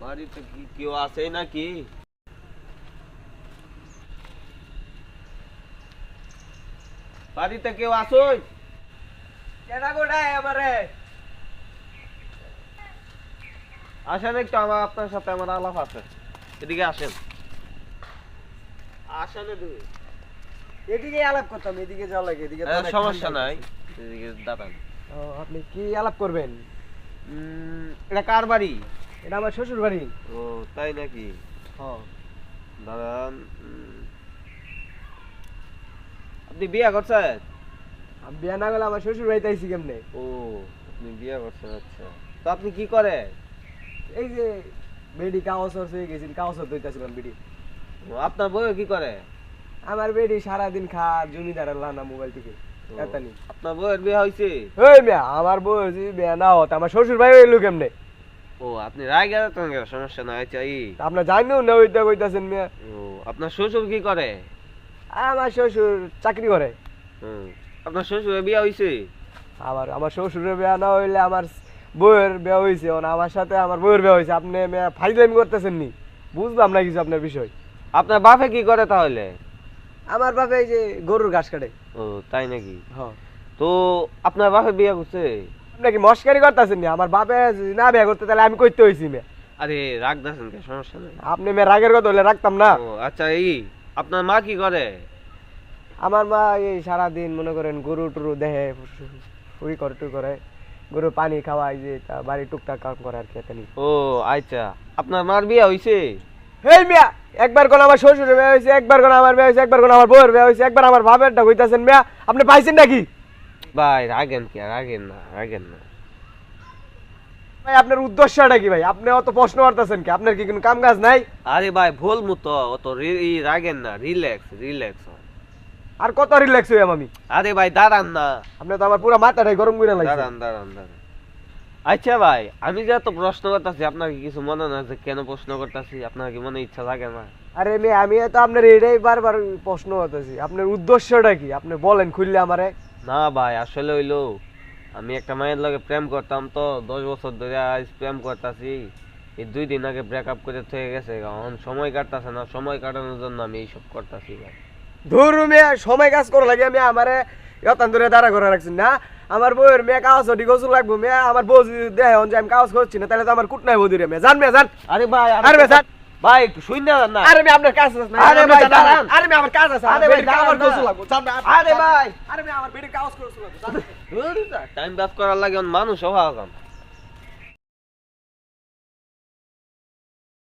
বাড়িতে কি কেউ আছে নাকি? বাড়িতে কেউ আসোই কেডা গোডায় আমারে? আসেন একটু আমার আপনার সাথে আমার আলাপ আছে। এদিকে আসেন। আসেন এদিকে। এদিকে আলাপ করতাম এদিকে যাওয়া লাগে এদিকে হ্যাঁ, সমস্যা নাই। এদিকে দাঁড়ান। আপনি কি আলাপ করবেন? এটা কার বাড়ি? এটা আমার শ্বশুর বাড়ি ও তাই নাকি? হ্যাঁ উম, আপনি বিয়ে করছেন? আমি বিয়া না আমার শ্বশুর বাড়িতে আইসি কেমনে? ও আপনি বিয়ে করছেন আচ্ছা। তো আপনি কি করেন? এই যে বেডি কাগজ হয়ে গেছিল কাগজ দইতাছিলাম বেডি। ও, আপনার বউ কি করে? আমার বেডি সারাদিন খা জমিদার লানা মোবাইল থেকে। আপনার বউয়ের বিয়ে হয়েছে আমার বউ বিয়া না হতো আমার শ্বশুর ভাই হইল কেমনে? ও আপনি রায় গেছেন কেন? সমস্যা নাই এই আপনার জানিও না ওইটা কইতাছেন মিয়া। ও আপনার শ্বশুর কি করে? আমার শ্বশুর চাকরি করে। হুম আপনার শ্বশুরের বিয়ে হয়েছে আমার আমার শ্বশুরের বিয়া না হইলে আমার বউয়ের বিয়া হয়েছে আমার সাথে আমার বউয়ের বিয়া হয়েছে আপনি মিয়া ফাইজলামি করতেছেন নি? বুঝলাম না কিছু আপনার বিষয়। আপনার বাপে কি করে তাহলে? আমার বাপে এই যে গরুর ঘাস কাটে। ও তাই নাকি? হ্যাঁ তো আপনার বাপে বিয়ে করছে? আপনি কি মস্কারি করতেছেন নি? আমার বাপে যদি না বিয়া করতে তাহলে আমি করতে হইছি মিয়া আরে রাগ দাসেন কে সমস্যা নাই। আপনি মেয়ে রাগের কথা হইলে রাখতাম না। ও আচ্ছা এই আপনার মা কি করে? আমার মা এই সারাদিন মনে করেন গরু টুরু দেহে ফুই করে টু করে। গরু পানি খাওয়াই যে তা বাড়ি টুকটাক কাম করে আর কি ও আচ্ছা। আপনার মার বিয়ে হইছে? এই মিয়া একবার কোন আমার শ্বশুরের বিয়ে হয়েছে একবার কোন আমার বিয়ে হয়েছে একবার কোন আমার বউয়ের বিয়ে হয়েছে একবার আমার বাপেরটা কইতাছেন মিয়া আপনি পাইছেন নাকি? ভাই রাগেন কি রাগেন না রাগেন না। ভাই আপনার উদ্দেশ্যটা কি ভাই? আপনি অত প্রশ্ন করতেছেন কি? আপনার কি কোনো কাম কাজ নাই? আরে ভাই ভুল মতো অত রাগেন না রিল্যাক্স রিল্যাক্স আর কত রিল্যাক্স হইয়াম আমি? আরে ভাই দাঁড়ান না। আপনি তো আমার পুরো মাথাটাই গরম করে লাগছে দাঁড়ান দাঁড়ান দাঁড়ান। আচ্ছা ভাই আমি যে এত প্রশ্ন করতেছি আপনার কিছু মনে না যে কেন প্রশ্ন করতেছি? আপনার কি মনে ইচ্ছা লাগে না? আরে মেয়ে আমি তো আপনার এটাই বারবার প্রশ্ন করতেছি। আপনার উদ্দেশ্যটা কি? আপনি বলেন খুললে আমারে। না ভাই আসলে হইল আমি একটা মায়ের লগে প্রেম করতাম তো দশ বছর ধরে আজ প্রেম করতেছি। এই দুই দিন আগে ব্রেকআপ করে থেকে গেছে এখন সময় কাটতেছে না সময় কাটানোর জন্য আমি এইসব করতেছি ভাই। ধরু মেয়ে সময় কাজ করা লাগে মেয়ে আমারে যতন ধরে দাঁড়া করে রাখছেন না? আমার বউয়ের মেয়ে কাগজ ওটি গোসল লাগবো মেয়ে আমার বউ যদি দেয় যে আমি কাগজ করছি না তাহলে তো আমার কুট নাই বৌদিরে মেয়ে। জান মেয়ে জান। আরে ভাই আরে ভাই, স্যার। ভাই একটু শুন না না। আরে আমি আপনার কাজ আছে না? আরে ভাই, দাঁড়ান। আরে আমি আমার কাজ আছে আরে ভাই, আমার গোসল লাগবো। আরে ভাই। আরে আমার লাগবো। টাইম পাস করার লাগে মানুষ অভাব।